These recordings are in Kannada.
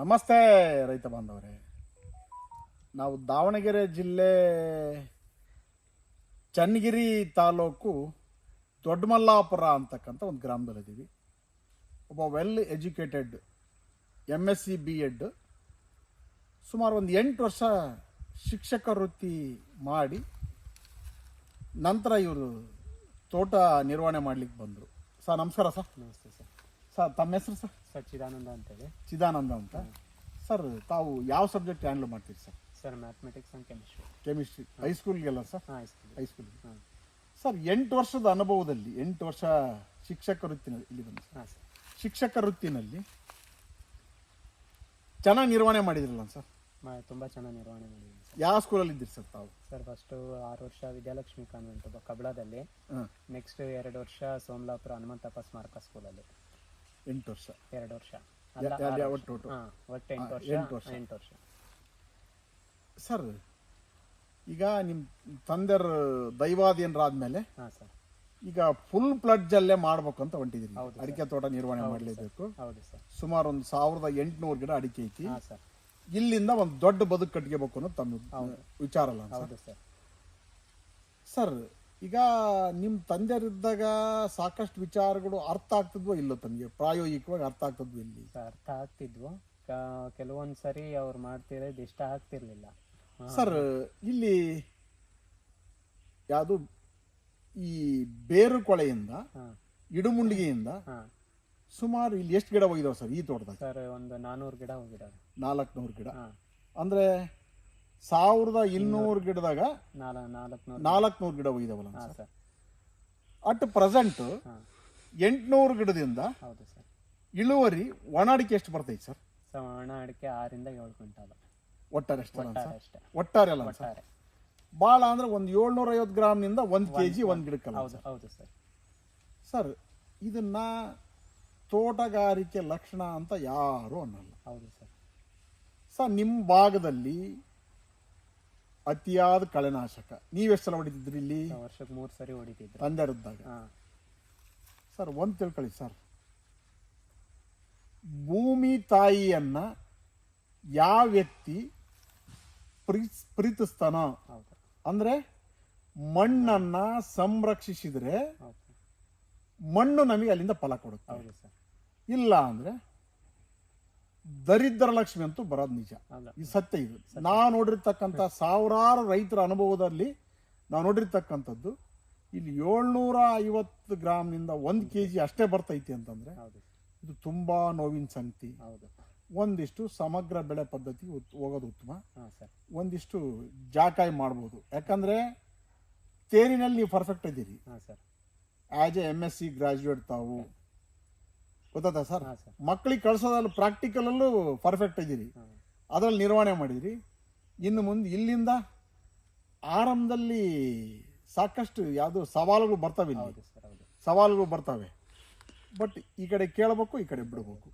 ನಮಸ್ತೆ, ರೈತ ಬಾಂಧವರೇ. ನಾವು ದಾವಣಗೆರೆ ಜಿಲ್ಲೆ ಚನ್ನಗಿರಿ ತಾಲೂಕು ದೊಡ್ಡಮಲ್ಲಾಪುರ ಅಂತಕ್ಕಂಥ ಒಂದು ಗ್ರಾಮದಲ್ಲಿದ್ದೀವಿ ಒಬ್ಬ well educated M S C B Ed ಸುಮಾರು ಒಂದು ಎಂಟು ವರ್ಷ ಶಿಕ್ಷಕ ವೃತ್ತಿ ಮಾಡಿ ನಂತರ ಇವರು ತೋಟ ನಿರ್ವಹಣೆ ಮಾಡಲಿಕ್ಕೆ ಬಂದರು. ಸರ್, ನಮಸ್ಕಾರ ಸರ್. ನಮಸ್ತೆ ಸರ್. ಸರ್ ತಮ್ಮ ಹೆಸರು ಸರ್? ಅಂತ ಅಂತೇಳಿ. ಚಿದಾನಂದ ಅಂತ? ಸರ್ ತಾವು ಯಾವ ಸಬ್ಜೆಕ್ಟ್ ಹ್ಯಾಂಡಲ್ ಮಾಡ್ತೀರಿ sir? Sir mathematics and chemistry. Chemistry. ಹೈಸ್ಕೂಲ್ಗೆಲ್ಲ sir? ಹಾಂ ಹೈಸ್ಕೂಲ್ ಹೈಸ್ಕೂಲ್ ಹಾಂ ಸರ್ ಎಂಟು ವರ್ಷದ ಅನುಭವದಲ್ಲಿ ಎಂಟು ವರ್ಷ ಶಿಕ್ಷಕ ವೃತ್ತಿನಲ್ಲಿ ಇಲ್ಲಿ ಬಂದು ಸರ್. ಹಾಂ ಸರ್. ಶಿಕ್ಷಕ ವೃತ್ತಿನಲ್ಲಿ ಚೆನ್ನಾಗಿ ನಿರ್ವಹಣೆ ಮಾಡಿದ್ರಲ್ಲ ಸರ್? ಮಾ ತುಂಬ ಚೆನ್ನಾಗಿ ನಿರ್ವಹಣೆ ಮಾಡಿದ್ದೀನಿ ಸರ್. ಯಾವ ಸ್ಕೂಲಲ್ಲಿ ಇದ್ದೀರಿ ಸರ್ ತಾವು? ಸರ್ ಫಸ್ಟು ಆರು ವರ್ಷ ವಿದ್ಯಾಲಕ್ಷ್ಮಿ ಕಾನ್ವೆಂಟ್ ಕಬಳದಲ್ಲಿ. ಹಾಂ. ನೆಕ್ಸ್ಟ್ ಎರಡು ವರ್ಷ ಸೋಮಲಾಪುರ ಹನುಮಂತಪ್ಪ ಸ್ಮಾರಕ ಸ್ಕೂಲಲ್ಲಿ ಎಂಟು ವರ್ಷ. ಎರಡು ವರ್ಷ. ಯಾ- ಯಾ- ಯಾ- ಒಟ್ಟು ಒಟ್ಟು. ಹಾಂ ಒಟ್ಟು ಎಂಟು ವರ್ಷ ಎಂಟು ವರ್ಷ. ಎಂಟು ವರ್ಷ. ಸರ್ ಈಗ ನಿಮ್ಮ ತಂದೆರ ದೈವಾಧೀನರಾದ್ಮೇಲೆ ಹಾಂ ಸರ್. ಈಗ ಫುಲ್ ಪ್ಲಡ್ಜಲ್ಲೇ ಮಾಡ್ಬೇಕು ಅಂತ ಹೊಂಟಿದ್ದೀರಿ ಹೌದು ಸರ್. ಅಡಿಕೆ ತೋಟ ನಿರ್ವಹಣೆ ಮಾಡಲೇಬೇಕು. ಹೌದು ಸರ್. ಸುಮಾರು ಒಂದು ಸಾವಿರದ ಎಂಟುನೂರು ಗಿಡ ಅಡಿಕೆ ಐತಿ. ಹಾಂ ಸರ್. ಇಲ್ಲಿಂದ ಒಂದು ದೊಡ್ಡ ಬದುಕು ಕಟ್ಕೋಬೇಕು ಅನ್ನೋದು ತಮ್ಮ ವಿಚಾರ ಅಲ್ಲ ಹೌದು ಸರ್. ಸರ್ ಈಗ ನಿಮ್ಮ ತಂದೆಯರಿದ್ದಾಗ ಸಾಕಷ್ಟು ವಿಚಾರಗಳು ಅರ್ಥ ಆಗ್ತದ್ವೋ ಇಲ್ಲೋ ತಮಗೆ? ಪ್ರಾಯೋಗಿಕವಾಗಿ ಅರ್ಥ ಆಗ್ತದ್ವೋ ಇಲ್ಲಿ? ಅರ್ಥ ಆಗ್ತಿದ್ವು. ಕೆಲವೊಂದು ಸರಿ ಅವ್ರು ಮಾಡ್ತಿರೋದು ಇಷ್ಟ ಆಗ್ತಿರ್ಲಿಲ್ಲ. ಸರ್ ಇಲ್ಲಿ ಯಾವುದು ಈ ಬೇರು ಕೊಳೆಯಿಂದ ಇಡುಮುಂಡಿಗೆಯಿಂದ ಸುಮಾರು ಇಲ್ಲಿ ಎಷ್ಟು ಗಿಡ ಹೋಗಿದಾವೆ ಸರ್ ಈ ತೋಟದಾಗ? ಸರ್ ಒಂದು ನಾನ್ನೂರು ಗಿಡ ಹೋಗಿದ್ದಾವೆ ನಾಲ್ಕುನೂರು ಗಿಡ. ಅಂದ್ರೆ ಸಾವಿರದ ಇನ್ನೂರು ಗಿಡದಾಗ ನಾಲ್ ನಾಲ್ಕುನೂರು. ಗಿಡ ಒಯ್ದವಲ್ಲ ಸರ್? ಅಟ್ ಪ್ರೆಸೆಂಟ್ ಎಂಟುನೂರು ಗಿಡದಿಂದ ಹೌದು ಸರ್. ಇಳುವರಿ ಒಣಾಡಿಕೆ ಎಷ್ಟು ಬರ್ತೈತೆ ಸರ್? ಒಣಾಡಿಕೆ ಅಡಿಕೆ ಆರಿಂದ ಏಳು ಕ್ವಿಂಟಾಲ್. ಒಟ್ಟಾರೆ ಎಷ್ಟು ಅಷ್ಟೇ. ಒಟ್ಟಾರೆ ಅಲ್ಲ ಸರ್? ಭಾಳ ಅಂದ್ರೆ ಒಂದು ಏಳ್ನೂರ ಐವತ್ತು ಗ್ರಾಮ್ನಿಂದ ಒಂದು ಕೆ ಜಿ ಒಂದು ಗಿಡಕ್ಕೆ ಹೌದು ಹೌದು ಸರ್. ಸರ್ ಇದನ್ನ ತೋಟಗಾರಿಕೆ ಲಕ್ಷಣ ಅಂತ ಯಾರು ಅನ್ನಲ್ಲ. ಹೌದು ಸರ್. ಸರ್ ನಿಮ್ಮ ಭಾಗದಲ್ಲಿ ಅತಿಯಾದ ಕಳೆನಾಶಕ. ನೀವೆಷ್ಟು ಸಲ ಹೊಡಿತಿದ್ರಿ ಇಲ್ಲಿ? ವರ್ಷಕ್ಕೆ ಮೂರು ಸರಿ ಹೊಡಿತಿದ್ರು ತಂದೆರದ್ದಾಗ ಸರ್ ಒಂದು ತಿಳ್ಕೊಳ್ಳಿ ಸರ್. ಭೂಮಿ ತಾಯಿಯನ್ನ ಯಾವ ವ್ಯಕ್ತಿ ಪ್ರೀತ್ ಪ್ರೀತಿಸ್ತಾನೋ? ಅಂದ್ರೆ ಮಣ್ಣನ್ನ ಸಂರಕ್ಷಿಸಿದ್ರೆ ಮಣ್ಣು ನಮಗೆ ಅಲ್ಲಿಂದ ಫಲ ಕೊಡುತ್ತೆ. ಸರ್. ಇಲ್ಲ ಅಂದ್ರೆ ದರಿದ್ರ ಲಕ್ಷ್ಮಿ ಅಂತೂ ಬರೋದು ನಿಜ. ಇದು ಈ ಸತ್ಯ ಇದು. ನಾವು ನೋಡಿರ್ತಕ್ಕಂಥ ಸಾವಿರಾರು ರೈತರ ಅನುಭವದಲ್ಲಿ ನಾವು ನೋಡಿರ್ತಕ್ಕಂಥದ್ದು ಇಲ್ಲಿ ಏಳ್ನೂರ ಐವತ್ತು ಗ್ರಾಮ್ನಿಂದ ಒಂದು ಕೆ ಜಿ ಅಷ್ಟೇ ಬರ್ತೈತಿ ಅಂತಂದ್ರೆ ಇದು ತುಂಬಾ ನೋವಿನ ಸಂಗತಿ. ಒಂದಿಷ್ಟು ಸಮಗ್ರ ಬೆಳೆ ಪದ್ಧತಿ ಹೋಗೋದು ಉತ್ತಮ. ಒಂದಿಷ್ಟು ಜಾಕಾಯಿ ಮಾಡ್ಬೋದು. ಯಾಕಂದ್ರೆ ತೇರಿನಲ್ಲಿ ನೀವು ಪರ್ಫೆಕ್ಟ್ ಇದ್ದೀರಿ as a M S C graduate ತಾವು ಗೊತ್ತಾಯ್ತಾ ಸರ್? ಮಕ್ಕಳಿಗೆ ಕಳ್ಸೋದ್ರಲ್ಲಿ ಪ್ರಾಕ್ಟಿಕಲಲ್ಲೂ ಪರ್ಫೆಕ್ಟ್ ಇದ್ದೀರಿ. ಅದ್ರಲ್ಲಿ ನಿರ್ವಹಣೆ ಮಾಡಿದಿರಿ. ಇನ್ನು ಮುಂದೆ ಇಲ್ಲಿಂದ ಆರಂಭದಲ್ಲಿ ಸಾಕಷ್ಟು ಯಾವುದು ಸವಾಲುಗಳು ಬರ್ತವೆ ಇಲ್ಲಿ. ಸವಾಲುಗಳು ಬರ್ತವೆ. ಬಟ್ ಈ ಕಡೆ ಕೇಳಬೇಕು ಈ ಕಡೆ ಬಿಡಬೇಕು.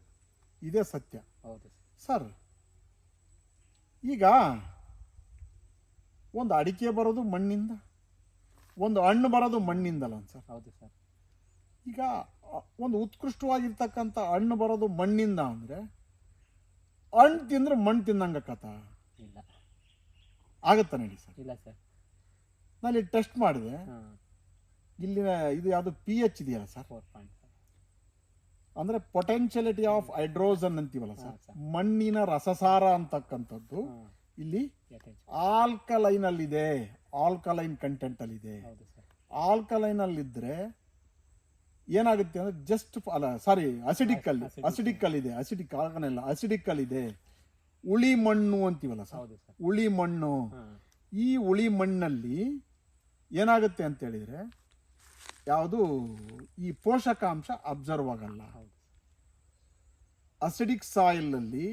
ಇದೇ ಸತ್ಯ. ಹೌದು ಸರ್. ಸರ್ ಈಗ ಒಂದು ಅಡಿಕೆ ಬರೋದು ಮಣ್ಣಿಂದ ಒಂದು ಹಣ್ಣು ಬರೋದು ಮಣ್ಣಿಂದಲ್ಲ ಸರ್. ಹೌದು ಸರ್. ಈಗ ಒಂದು ಉತ್ಕೃಷ್ಟವಾಗಿರ್ತಕ್ಕಂಥ ಹಣ್ಣು ಬರೋದು ಮಣ್ಣಿಂದ ಅಂದರೆ ಹಣ್ಣು ತಿಂದ್ರೆ ಮಣ್ಣು ತಿನ್ನಂಗಕ್ಕತ್ತ ಇಲ್ಲ. ಆಗತ್ತ ನಡಿ ಸರ್? ಇಲ್ಲ ಸರ್. ನಾನು ಟೆಸ್ಟ್ ಮಾಡಿದೆ. ಇಲ್ಲಿನ ಇದು ಯಾವುದು ಪಿ ಎಚ್ ಇದೆಯಲ್ಲ ಸರ್? ಫೋರ್ ಪಾಯಿಂಟ್ ಅಂದ್ರೆ ಪೊಟೆನ್ಶಿಯಲಿಟಿ ಆಫ್ ಹೈಡ್ರೋಜನ್ ಅಂತೀವಲ್ಲ ಸರ್? ಮಣ್ಣಿನ ರಸಸಾರ ಅಂತಕ್ಕಂಥದ್ದು ಇಲ್ಲಿ ಆಲ್ಕಲೈನಲ್ಲಿದೆ ಆಲ್ಕಲೈನ್ ಕಂಟೆಂಟಲ್ಲಿದೆ ಆಲ್ಕಲೈನ್ ಕಂಟೆಂಟ್ ಅಲ್ಲಿದೆ ಹೌದು ಸರ್ ಆಲ್ಕಲೈನ್ ಅಲ್ಲಿದ್ರೆ ಏನಾಗುತ್ತೆ ಅಂದ್ರೆ ಜಸ್ಟ್ ಅಲ್ಲ ಸಾರಿ ಅಸಿಡಿಕ್ ಅಲ್ಲಿ ಅಸಿಡಿಕ್ ಅಲ್ಲಿ. ಅಲ್ಲಿದೆ ಅಸಿಡಿಕ್ ಆಗನಲ್ಲ ಅಸಿಡಿಕ್ ಅಲ್ಲಿದೆ ಉಳಿ ಮಣ್ಣು ಅಂತೀವಲ್ಲ ಸರ್? ಉಳಿ ಮಣ್ಣು. ಈ ಉಳಿ ಮಣ್ಣಲ್ಲಿ ಏನಾಗುತ್ತೆ ಅಂತ ಹೇಳಿದ್ರೆ ಯಾವುದು ಈ ಪೋಷಕಾಂಶ ಅಬ್ಸರ್ವ್ ಆಗಲ್ಲ. ಅಸಿಡಿಕ್ ಸಾಯಿಲ್ ಅಲ್ಲಿ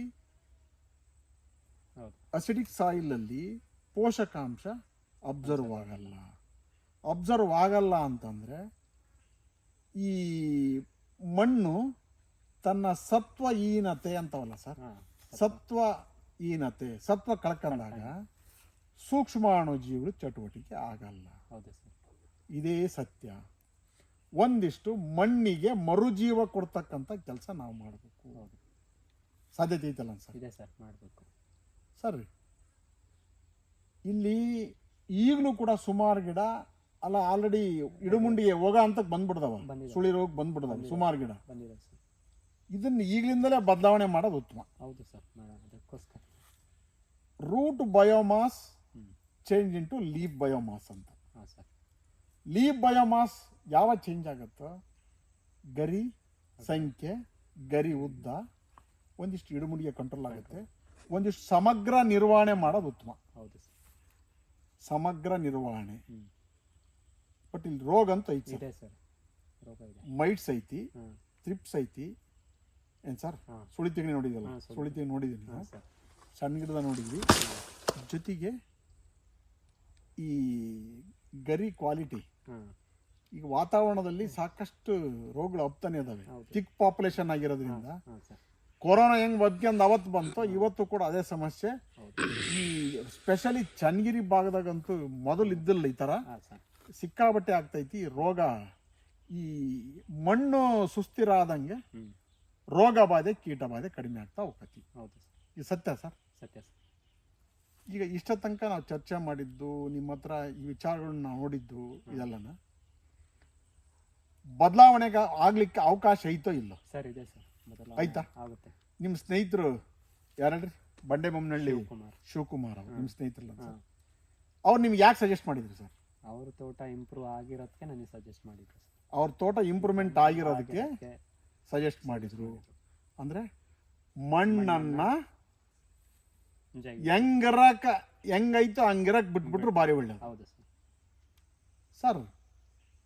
ಅಸಿಡಿಕ್ ಸಾಯಿಲ್ ಅಲ್ಲಿ ಪೋಷಕಾಂಶ ಅಬ್ಸರ್ವ್ ಆಗಲ್ಲ. ಅಬ್ಸರ್ವ್ ಆಗಲ್ಲ ಅಂತಂದ್ರೆ ಈ ಮಣ್ಣು ತನ್ನ ಸತ್ವಹೀನತೆ ಅಂತವಲ್ಲ ಸರ್? ಸತ್ವ. ಸತ್ವಹೀನತೆ ಸತ್ವ ಕಳ್ಕೊಂಡಾಗ ಸೂಕ್ಷ್ಮಾಣು ಜೀವಿಗಳು ಚಟುವಟಿಕೆ ಆಗಲ್ಲ. ಹೌದು ಸರ್. ಇದೇ ಸತ್ಯ. ಒಂದಿಷ್ಟು ಮಣ್ಣಿಗೆ ಮರುಜೀವ ಕೊಡ್ತಕ್ಕಂಥ ಕೆಲಸ ನಾವು ಮಾಡಬೇಕು. ಸಾಧ್ಯತೆ ಐತಲ್ಲ ಸರ್? ಇದೆ ಸರ್ ಮಾಡಬೇಕು. ಸರ್. ಇಲ್ಲಿ ಈಗಲೂ ಕೂಡ ಸುಮಾರು ಗಿಡ ಅಲ್ಲ ಆಲ್ರೆಡಿ ಇಡುಮುಂಡಿಗೆ ಹೋಗ ಅಂತ ಬಂದ್ಬಿಡ್ದವ. ಬಂದಿದೆ. ಸುಳಿ ರೋಗ ಬಂದ್ಬಿಡ್ದವ ಸುಮಾರು ಗಿಡ. ಬಂದಿದೆ ಸರ್. ಇದನ್ನ ಈಗಲಿಂದಲೇ ಬದಲಾವಣೆ ಮಾಡೋದು ಉತ್ತಮ. ಹೌದು ಸರ್ ಮಾಡೋಣ ಅದಕ್ಕೋಸ್ಕರ. Root biomass change change into leaf biomass ಅಂತ. ಹಾಂ ಸರ್. ಲೀಫ್ ಬಯೋಮಾಸ್ ಯಾವಾಗ ಚೇಂಜ್ ಆಗುತ್ತೋ ಗರಿ ಸಂಖ್ಯೆ ಗರಿ ಉದ್ದ ಒಂದಿಷ್ಟು ಇಡುಮುಡಿಗೆ ಕಂಟ್ರೋಲ್ ಆಗುತ್ತೆ. ಒಂದಿಷ್ಟು ಸಮಗ್ರ ನಿರ್ವಹಣೆ ಮಾಡೋದು ಉತ್ತಮ. ಹೌದು ಸರ್. ಸಮಗ್ರ ನಿರ್ವಹಣೆ. ಬಟ್ ಇಲ್ಲಿ ರೋಗ ಅಂತ ಐತಿ ಸರ್. ಇದೆ ಸರ್. ರೋಗ ಇದೆ. ಮೈಟ್ಸ್ ಐತಿ ಹಾಂ. ತ್ರಿಪ್ಸ್ ಐತಿ. ಏನು ಸರ್? ಸುಳಿ ತೆಗಿ ನೋಡಿದಲ್ಲ ಹಾಂ, ಸುಳಿ. ನೋಡಿದ್ದೀನಿ ಹಾಂ ಸರ್. ಸಣ್ಣ ಗಿಡದ ನೋಡಿದ್ವಿ. ಜೊತೆಗೆ ಈ ಗರಿ ಕ್ವಾಲಿಟಿ ಹಾಂ. ಈಗ ವಾತಾವರಣದಲ್ಲಿ ಸಾಕಷ್ಟು ರೋಗಗಳು ಹಬ್ತಾನೆ ಇದಾವೆ. ಹೌದು. ಚಿಕ್ಕ ಪಾಪ್ಯುಲೇಷನ್ ಆಗಿರೋದ್ರಿಂದ ಹಾಂ ಸರ್. ಕೊರೋನಾ ಹೆಂಗ್ ಬದ್ಕೊಂಡು ಅವತ್ತು ಬಂತು ಇವತ್ತು ಕೂಡ ಅದೇ ಸಮಸ್ಯೆ. ಹೌದು. ಈ ಸ್ಪೆಷಲಿ ಚನ್ನಗಿರಿ ಭಾಗದಾಗಂತೂ ಮೊದಲು ಇದ್ದಿಲ್ಲ ಈ ತರ ಹಾಂ ಸರ್. ಸಿಕ್ಕಾಬಟ್ಟೆ ಆಗ್ತೈತಿ. ರೋಗ ಈ ಮಣ್ಣು ಸುಸ್ಥಿರ ಆದಂಗೆ ರೋಗ ಬಾಧೆ ಕೀಟ ಬಾಧೆ ಕಡಿಮೆ ಆಗ್ತಾ ಹೋಗ್ತೈತಿ. ಹೌದು ಇದು ಸತ್ಯ ಸರ್? ಸತ್ಯ ಸರ್. ಈಗ ಇಷ್ಟ ತನಕ ನಾವು ಚರ್ಚೆ ಮಾಡಿದ್ದು ನಿಮ್ಮ ಹತ್ರ ಈ ವಿಚಾರಗಳನ್ನ ನಾವು ನೋಡಿದ್ದು ಇದೆಲ್ಲನ ಬದಲಾವಣೆಗೆ ಆಗ್ಲಿಕ್ಕೆ ಅವಕಾಶ ಐತೋ ಇಲ್ಲೋ? ಸರ್ ಇದೆ ಸರ್. ಆಯ್ತಾ? ಆಗುತ್ತೆ. ನಿಮ್ಮ ಸ್ನೇಹಿತರು ಯಾರ್ರಿ? ಬಂಡೆ ಬೊಮ್ಮನಹಳ್ಳಿ ಶಿವಕುಮಾರ್. ಶಿವಕುಮಾರ್ ಅವರು ನಿಮ್ಮ ಸ್ನೇಹಿತರಲ್ಲ ಸರ್. ಅವ್ರು ನಿಮ್ಗೆ ಯಾಕೆ ಸಜೆಸ್ಟ್ ಮಾಡಿದ್ರು ಸರ್? ಅವ್ರ ತೋಟ ಇಂಪ್ರೂವ್ ಆಗಿರೋದಕ್ಕೆ ನನಗೆ ಸಜೆಸ್ಟ್ ಮಾಡಿದ್ರು ಸರ್. ಅವ್ರ ತೋಟ ಇಂಪ್ರೂವ್ಮೆಂಟ್ ಆಗಿರೋದಕ್ಕೆ ಸಜೆಸ್ಟ್ ಮಾಡಿದ್ರು. ಅಂದ್ರೆ ಮಣ್ಣನ್ನ ಹೆಂಗರಕ ಹೆಂಗಿರಕ ಹೆಂಗೈತೋ ಹಂಗಿರಕ್ ಬಿಟ್ಬಿಟ್ರು ಭಾರಿ ಒಳ್ಳೆ ಹೌದು ಸರ್. ಸರ್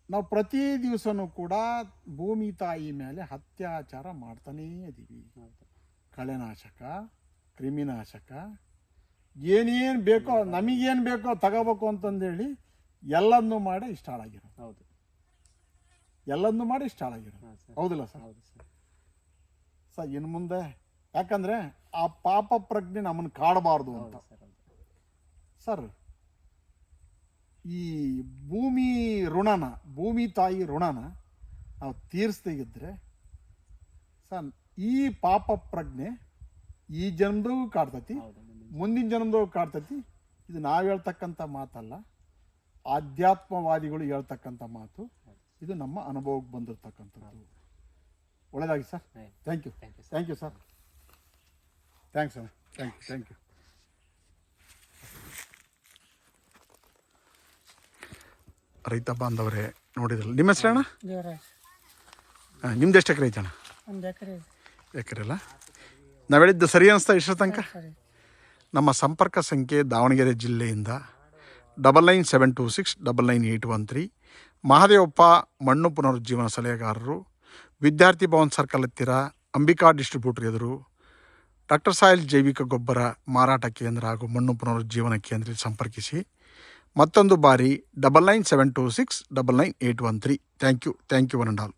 ನಾವು ಪ್ರತಿ ದಿವಸನೂ ಕೂಡ ಭೂಮಿ ತಾಯಿ ಮೇಲೆ ಅತ್ಯಾಚಾರ ಮಾಡ್ತಾನೇ ಇದ್ದೀವಿ ಕಳೆನಾಶಕ ಕ್ರಿಮಿನಾಶಕ ಏನೇನು ಬೇಕೋ ನಮಗೇನು ಬೇಕೋ ತಗೋಬೇಕು ಅಂತಂದೇಳಿ ಎಲ್ಲದನ್ನೂ ಮಾಡಿ ಇಷ್ಟ ಹಾಳಾಗಿರೋ ಹೌದು. ಎಲ್ಲನ್ನು ಮಾಡಿ ಇಷ್ಟ ಹಾಳಾಗಿರೋ ಹೌದಿಲ್ಲ ಸರ್? ಹೌದು ಸರ್. ಸರ್ ಇನ್ನು ಮುಂದೆ ಯಾಕಂದ್ರೆ ಆ ಪಾಪ ಪ್ರಜ್ಞೆ ನಮ್ಮನ್ನು ಕಾಡಬಾರ್ದು ಅಂತ. ಸರ್ ಸರ್ ಈ ಭೂಮಿ ಋಣನ ಭೂಮಿ ತಾಯಿ ಋಣನ ನಾವು ತೀರಿಸ್ದಾಗಿದ್ರೆ ಸರ್ ಈ ಪಾಪ ಪ್ರಜ್ಞೆ ಈ ಜನ್ಮದಾಗೂ ಕಾಡ್ತತಿ ಮುಂದಿನ ಮುಂದಿನ ಜನ್ಮದಾಗೂ ಕಾಡ್ತತಿ. ಇದು ನಾವು ಹೇಳ್ತಕ್ಕಂಥ ಮಾತಲ್ಲ. ಆಧ್ಯಾತ್ಮವಾದಿಗಳು ಹೇಳ್ತಕ್ಕಂಥ ಮಾತು ಇದು ನಮ್ಮ ಅನುಭವಕ್ಕೆ ಬಂದಿರತಕ್ಕಂಥದ್ದು. ಒಳ್ಳೆಯದಾಗಿ sir. Thank you thank you sir thank you sir thanks sir thank you thank you ರೈತ ಬಾಂಧವರೇ ನೋಡಿದ್ರಲ್ಲ? ನಿಮ್ಮ ಹೆಸರಣ್ಣ ಅಣ್ಣ? ನಿಮ್ದು ಎಷ್ಟು ಎಕರೆ ಐತಣ್ಣ ಅಣ್ಣ ಎಕರೆ ಎಕರೆ ಅಲ್ಲ? ನಾವು ಹೇಳಿದ್ದು ಸರಿ ಅನಿಸ್ತಾ ಇಷ್ಟರ ತನಕ? ನಮ್ಮ ಸಂಪರ್ಕ ಸಂಖ್ಯೆ ದಾವಣಗೆರೆ ಜಿಲ್ಲೆಯಿಂದ double nine seven two six double nine eight one three Mahadevappa ಮಣ್ಣು ಪುನರುಜ್ಜೀವನ ಸಲಹೆಗಾರರು. ವಿದ್ಯಾರ್ಥಿ ಭವನ್ ಸರ್ಕಲ್ ಹತ್ತಿರ ಅಂಬಿಕಾ ಡಿಸ್ಟ್ರಿಬ್ಯೂಟರ್ ಎದುರು ಡಾಕ್ಟರ್ ಸಾಯಿಲ್ ಜೈವಿಕ ಗೊಬ್ಬರ ಮಾರಾಟ ಕೇಂದ್ರ ಹಾಗೂ ಮಣ್ಣು ಪುನರುಜ್ಜೀವನ ಕೇಂದ್ರ ಸಂಪರ್ಕಿಸಿ ಮತ್ತೊಂದು ಬಾರಿ double nine seven two six double nine eight one three thank you thank you one all